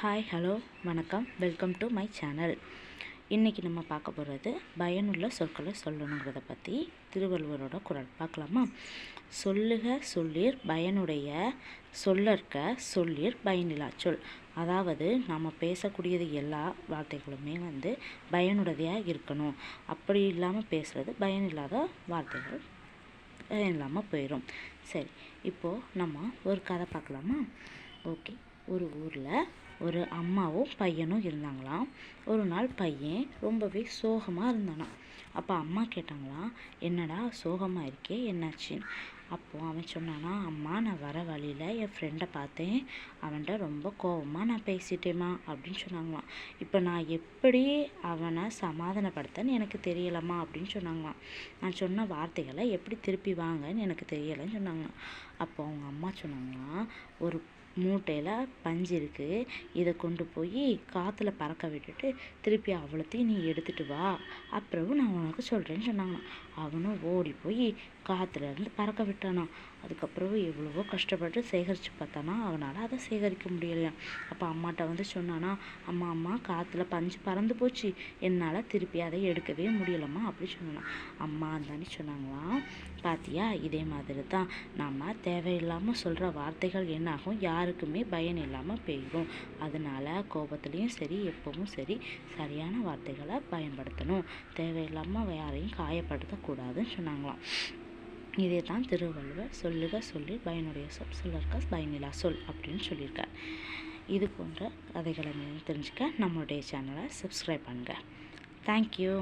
Hi hello வணக்கம். Welcome to my channel இன்றைக்கி நம்ம பார்க்க போகிறது பயனுள்ள சொற்களை சொல்லணுங்கிறத பற்றி திருவள்ளுவரோட குரல். பார்க்கலாமா? சொல்லுக சொல்லிர் பயனுடைய சொல்லற்க சொல்லிர் பயனில்லா சொல். அதாவது நம்ம பேசக்கூடியது எல்லா வார்த்தைகளுமே வந்து பயனுடையதாக இருக்கணும். அப்படி இல்லாமல் பேசுகிறது பயனில்லாத வார்த்தைகள் பயன் இல்லாமல் போயிடும் சரி இப்போது நம்ம ஒரு கதை பார்க்கலாமா? ஓகே. ஒரு ஊரில் ஒரு அம்மாவும் பையனும் இருந்தாங்களாம். ஒரு நாள் பையன் ரொம்பவே சோகமாக இருந்தானாம். அப்போ அம்மா கேட்டாங்களாம் என்னடா சோகமாக இருக்கே என்னாச்சுன்னு அப்போது அவன் சொன்னானா அம்மா நான் வர வழியில் என் ஃப்ரெண்டை பார்த்தேன். அவன்கிட்ட ரொம்ப கோபமாக நான் பேசிட்டேம்மா அப்படின்னு சொன்னாங்களாம். இப்போ நான் எப்படி அவனை சமாதானப்படுத்தன்னு எனக்கு தெரியலம்மா அப்படின்னு சொன்னாங்களாம். நான் சொன்ன வார்த்தைகளை எப்படி திருப்பி வாங்கன்னு எனக்கு தெரியலைன்னு சொன்னாங்களாம். அப்போ அவங்க அம்மா சொன்னாங்களாம் ஒரு மூட்டையில் பஞ்சு இருக்குது இதை கொண்டு போய் காற்றுல பறக்க விட்டுட்டு திருப்பி அவ்வளோத்தையும் நீ எடுத்துகிட்டு வா. அப்புறம் நான் உனக்கு சொல்கிறேன்னு சொன்னாங்களாம். அவனும் ஓடி போய் காற்றுலேருந்து பறக்க விட்டானான் அதுக்கப்புறம் எவ்வளவோ கஷ்டப்பட்டு சேகரித்து பார்த்தானா அவனால் அதை சேகரிக்க முடியலையா? அப்போ அம்மாட்ட வந்து சொன்னானா அம்மா அம்மா காற்றுல பஞ்சு பறந்து போச்சு. என்னால் திருப்பி அதை எடுக்கவே முடியலம்மா அப்படி சொன்னானா. அம்மா தானே சொன்னாங்களாம் பாத்தியா இதே மாதிரி தான் நம்ம தேவையில்லாமல் சொல்கிற வார்த்தைகள் என்னாகும் யாருக்குமே பயன் இல்லாமல் போயிடும் அதனால கோபத்துலேயும் சரி எப்பவும் சரி சரியான வார்த்தைகளை பயன்படுத்தணும். தேவையில்லாமல் யாரையும் காயப்படுத்தக்கூடாதுன்னு சொன்னாங்களாம். இதே தான் திருவள்ளுவர் சொல்லுக சொல்லி பயனுடைய சொல் சொல்லற்க பயனிலா சொல் அப்படின்னு சொல்லியிருக்கார். இது போன்ற கதைகளை தெரிஞ்சுக்க நம்மளுடைய சேனலை சப்ஸ்கிரைப் பண்ணுங்கள் தேங்க்யூ